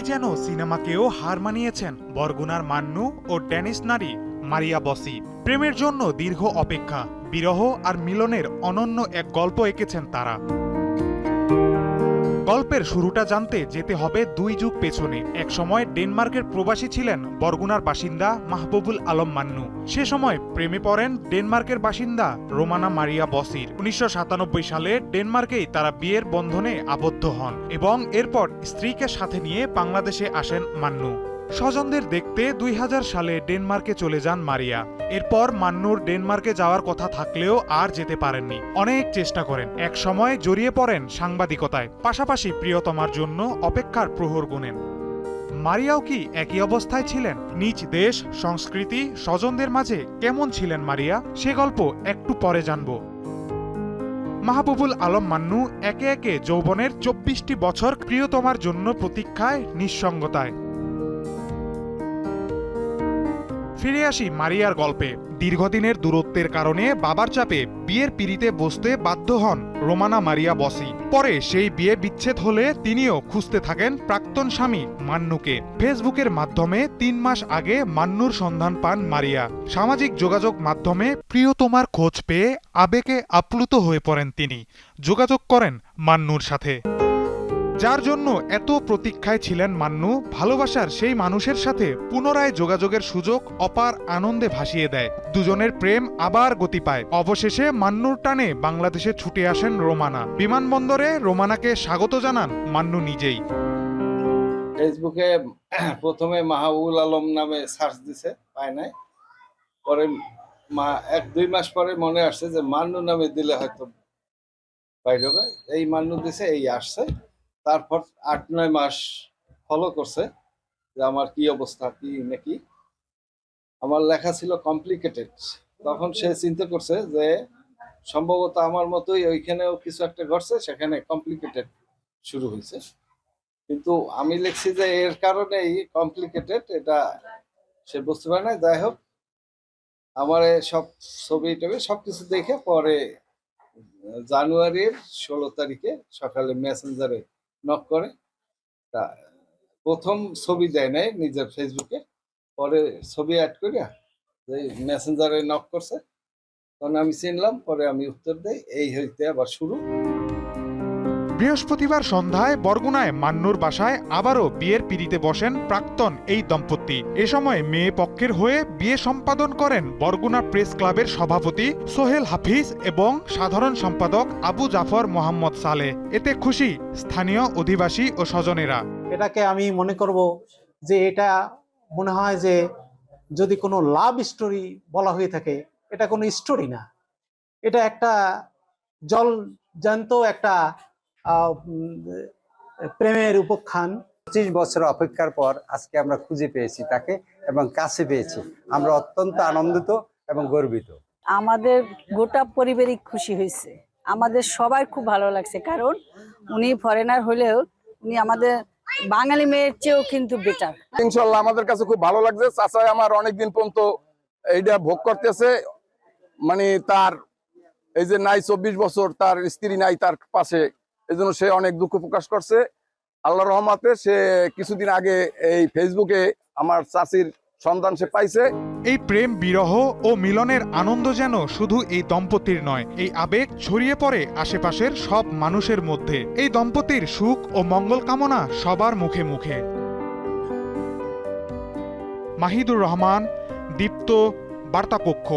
যেন সিনেমাকেও হার মানিয়েছেন বরগুনার মান্নু ও ড্যানিশ নারী মারিয়া বসি। প্রেমের জন্য দীর্ঘ অপেক্ষা, বিরহ আর মিলনের অনন্য এক গল্প এঁকেছেন তারা। গল্পের শুরুটা জানতে যেতে হবে দুই যুগ পেছনে। একসময় ডেনমার্কের প্রবাসী ছিলেন বরগুনার বাসিন্দা মাহবুবুল আলম মান্নু। সে সময় প্রেমে পড়েন ডেনমার্কের বাসিন্দা রোমানা মারিয়া বসির। উনিশশো সাতানব্বই সালে ডেনমার্কেই তারা বিয়ের বন্ধনে আবদ্ধ হন এবং এরপর স্ত্রীকে সাথে নিয়ে বাংলাদেশে আসেন মান্নু। স্বজনদের দেখতে দুই হাজার সালে ডেনমার্কে চলে যান মারিয়া। এরপর মান্নুর ডেনমার্কে যাওয়ার কথা থাকলেও আর যেতে পারেননি। অনেক চেষ্টা করেন। এক সময় জড়িয়ে পড়েন সাংবাদিকতায়। পাশাপাশি প্রিয়তমার জন্য অপেক্ষার প্রহর গুনেন। মারিয়াও কি একই অবস্থায় ছিলেন? নিজ দেশ, সংস্কৃতি, স্বজনদের মাঝে কেমন ছিলেন মারিয়া? সে গল্প একটু পরে জানব। মাহবুবুল আলম মান্নু একে একে যৌবনের চব্বিশটি বছর প্রিয়তমার জন্য প্রতীক্ষায় নিঃসঙ্গতায়। ফিরে আসি মারিয়ার গল্পে। দীর্ঘদিনের দূরত্বের কারণে বাবার চাপে বিয়ের পিড়িতে বসতে বাধ্য হন রোমানা মারিয়া বসি। পরে সেই বিয়ে বিচ্ছেদ হলে তিনিও খুঁজতে থাকেন প্রাক্তন স্বামী মান্নুকে। ফেসবুকের মাধ্যমে তিন মাস আগে মান্নুর সন্ধান পান মারিয়া। সামাজিক যোগাযোগ মাধ্যমে প্রিয়তমার খোঁজ পেয়ে আবেগে আপ্লুত হয়ে পড়েন তিনি। যোগাযোগ করেন মান্নুর সাথে। যার জন্য এত প্রতীক্ষায় ছিলেন মান্নু, ভালোবাসার সেই মানুষের সাথে পুনরায় যোগাযোগের সুযোগ অপার আনন্দে ভাসিয়ে দেয়। দুজনের প্রেম আবার গতি পায়। অবশেষে মান্নুর টানে বাংলাদেশে ছুটে আসেন রোমানা। বিমানবন্দরে রোমানাকে স্বাগত জানান মান্নু নিজেই। ফেসবুকে প্রথমে মাহবুবুল আলম নামে সার্চ দিছে, পায় নাই। পরে মা, এক, দুই মাস পরে মনে আসছে যে মান্নু নামে দিলে হয়তো বাইরে হবে। এই মান্নু দিছে, এই আসছে। তারপর আট, নয় মাস ফলো করছে যে আমার কি অবস্থা, কি নাকি। আমার লেখা ছিল কমপ্লিকেটেড তখন সে চিন্তা করছে যে সম্ভবত আমার মতোই ওইখানেও কিছু একটা ঘটছে, সেখানে কমপ্লিকেটেড শুরু হয়েছে। কিন্তু আমি লিখছি যে এর কারণেই কমপ্লিকেটেড এটা সে বুঝতে পারে না যাই হোক, আমার সব ছবি টবি সবকিছু দেখে পরে জানুয়ারির ষোলো তারিখে সকালে মেসেঞ্জারে নক করে, তা প্রথম ছবি দেয় নাই নিজের ফেসবুকে পরে ছবি অ্যাড করিয়া মেসেঞ্জারে নক করছে, তখন আমি চিনলাম, পরে আমি উত্তর দেই, এই হইতে আবার শুরু। বৃহস্পতিবার সন্ধ্যায় বরগুনায় মান্নুর বাসায় আবারও বিয়ের পিড়িতে বসেন প্রাক্তন এই দম্পতি। এ সময় মেয়ে পক্ষের হয়ে বিয়ে সম্পাদন করেন বরগুনা প্রেস ক্লাবের সভাপতি সোহেল হাফিজ এবং সাধারণ সম্পাদক আবু জাফর মোহাম্মদ সালেহ এতে খুশি স্থানীয় অধিবাসী ও স্বজনেরা। এটাকে আমি মনে করব যে এটা মনে হয় যে যদি কোনো লাভ স্টোরি বলা হয়ে থাকে, এটা কোনো স্টোরি না। এটা একটা জল জ্যান্ত একটা প্রেমের উপখ্যান। পঁচিশ বছর অপেক্ষার পর আজকে আমরা খুঁজে পেয়েছি তাকে এবং কাছে পেয়েছি। আমরা অত্যন্ত আনন্দিত এবং গর্বিত। আমাদের গোটা পরিবারই খুশি হয়েছে। আমাদের সবার খুব ভালো লাগছে কারণ উনি ফরেনার হলেও উনি আমাদের বাঙালি মেয়ের চেয়েও কিন্তু বেটার ইনশাল্লাহ আমাদের কাছে খুব ভালো লাগছে। চাচাই আমার অনেকদিন পর্যন্ত এইটা ভোগ করতেছে। মানে তার এই যে নাই চব্বিশ বছর তার স্ত্রী নাই তার পাশে এই জন্য সে অনেক দুঃখ প্রকাশ করছে। আল্লাহ রহমাতে সে কিছুদিন আগে এই ফেসবুকে আমার চাচির সন্ধান সে পাইছে। এই প্রেম, বিরহ ও মিলনের আনন্দ যেন শুধু এই দম্পতির নয়, এই আবেগ ছড়িয়ে পড়ে আশেপাশের সব মানুষের মধ্যে। এই দম্পতির সুখ ও মঙ্গল কামনা সবার মুখে মুখে। মাহিদুর রহমান, দীপ্ত বার্তাকক্ষ